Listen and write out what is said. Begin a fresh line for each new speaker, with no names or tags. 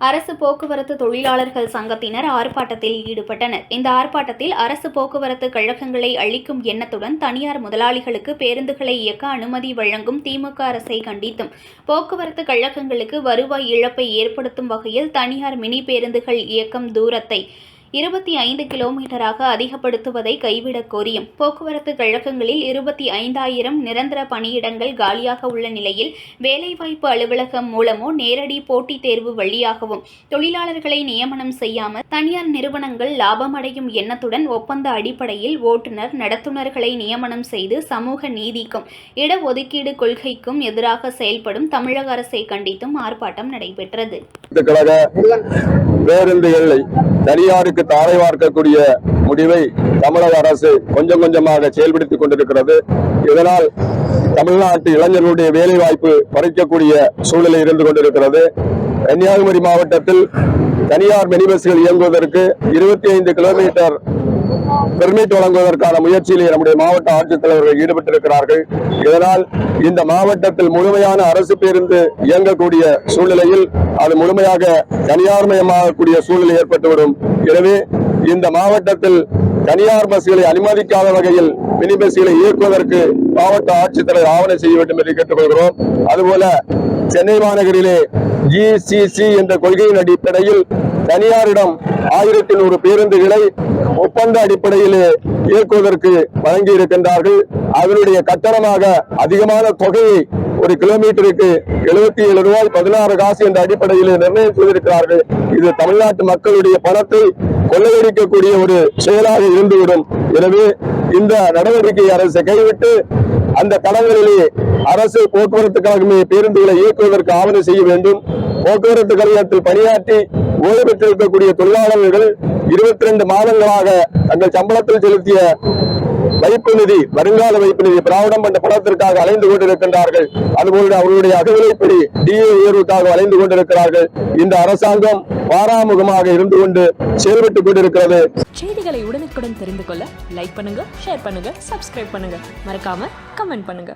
அரசு போக்குவரத்து தொழிலாளர்கள் சங்கத்தினர் ஆர்ப்பாட்டத்தில் ஈடுபட்டனர். இந்த ஆர்ப்பாட்டத்தில் அரசு போக்குவரத்து கழகங்களை அழிக்கும் எண்ணத்துடன் தனியார் முதலாளிகளுக்கு பேருந்துகளை இயக்க அனுமதி வழங்கும் திமுக அரசை கண்டித்தும் போக்குவரத்து கழகங்களுக்கு வருவாய் இழப்பை ஏற்படுத்தும் வகையில் தனியார் மினி பேருந்துகள் இயக்கம் தூரத்தை இருபத்தி ஐந்து கிலோமீட்டராக அதிகப்படுத்துவதை கைவிடக் கோரியும். போக்குவரத்து கழகங்களில் இருபத்தி ஐந்தாயிரம் நிரந்தர பணியிடங்கள் காலியாக உள்ள நிலையில் வேலைவாய்ப்பு அலுவலகம் மூலமோ நேரடி போட்டித் தேர்வு வழியாகவும் தொழிலாளர்களை நியமனம் செய்யாமல் தனியார் நிறுவனங்கள் லாபம் அடையும் எண்ணத்துடன் ஒப்பந்த அடிப்படையில் ஓட்டுநர் நடத்துனர்களை நியமனம் செய்து சமூக நீதிக்கும் இடஒதுக்கீடு கொள்கைக்கும் எதிராக செயல்படும் தமிழக அரசை கண்டித்தும் ஆர்ப்பாட்டம் நடைபெற்றது.
பேருந்து எல்லை தனியாருக்கு தாரை வார்க்கக்கூடிய முடிவை தமிழக அரசு கொஞ்சம் கொஞ்சமாக செயல்படுத்திக் கொண்டிருக்கிறது. இதனால் தமிழ்நாட்டு இளைஞர்களுடைய வேலை வாய்ப்பு பறிக்கக்கூடிய சூழ்நிலை இருந்து கொண்டிருக்கிறது. கன்னியாகுமரி மாவட்டத்தில் தனியார் மினி பஸ்கள் இயங்குவதற்கு இருபத்தி ஐந்து கிலோமீட்டர் பெர்மிட் வழங்குவதற்கான முயற்சியிலே நம்முடைய மாவட்ட ஆட்சித்தலைவர்கள் ஈடுபட்டிருக்கிறார்கள். இதனால் இந்த மாவட்டத்தில் முழுமையான அரசு பேருந்து இயங்கக்கூடிய சூழ்நிலையில் அது முழுமையாக தனியார்மயமாகக்கூடிய சூழ்நிலை ஏற்பட்டுவிடும் எனவே இந்த மாவட்டத்தில் தனியார் பஸ்களை அனுமதிக்காத வகையில் மினி பஸ்களை இயக்குவதற்கு மாவட்ட ஆட்சித்தலைவர் ஆவணம் செய்ய வேண்டும் என்று கேட்டுக்கொள்கிறோம். அதுபோல சென்னை மாநகரிலே ஜிசிசி என்ற கொள்கையின் அடிப்படையில் தனியாரிடம் ஆயிரத்தி நூறு பேருந்துகளை ஒப்பந்த அடிப்படையிலே இயக்குவதற்கு வழங்கி இருக்கின்றார்கள் அதனுடைய கட்டணமாக அதிகமான தொகையை ஒரு கிலோமீட்டருக்கு எழுபத்தி ஏழு ரூபாய் பதினாறு காசு என்ற அடிப்படையில் நிர்ணயம் செய்திருக்கிறார்கள். இது தமிழ்நாட்டு மக்களுடைய பணத்தை கொள்ளையடிக்கக்கூடிய ஒரு செயலாக இருந்துவிடும். எனவே இந்த நடவடிக்கையை அரசு கைவிட்டு அந்த கடன்களிலே அரசு போக்குவரத்து கழகமே பேருந்துகளை இயக்குவதற்கு ஆவணம் செய்ய வேண்டும். போக்குவரத்து கழகத்தில் பணியாற்றி ஓய்வு பெற்றிருக்கக்கூடிய தொழிலாளர்கள் இருபத்தி ரெண்டு மாதங்களாக தங்கள் சம்பளத்தில் செலுத்திய வைப்பு நிதி வருங்கால வைப்பு நிதி பிராவிடம் என்ற பணத்திற்காக அலைந்து கொண்டிருக்கின்றார்கள். அதுபோல அவர்களுடைய அகவிலைப்படி டிஏ உயர்வுக்காக அலைந்து கொண்டிருக்கிறார்கள். இந்த அரசாங்கம் பாராமுகமாக இருந்து கொண்டு செயல்பட்டுக் கொண்டிருக்கிறது.
செய்திகளை உடனுக்குடன் தெரிந்து கொள்ள லைக் பண்ணுங்க ஷேர் பண்ணுங்க சப்ஸ்கிரைப் பண்ணுங்க. மறக்காம கமெண்ட் பண்ணுங்க.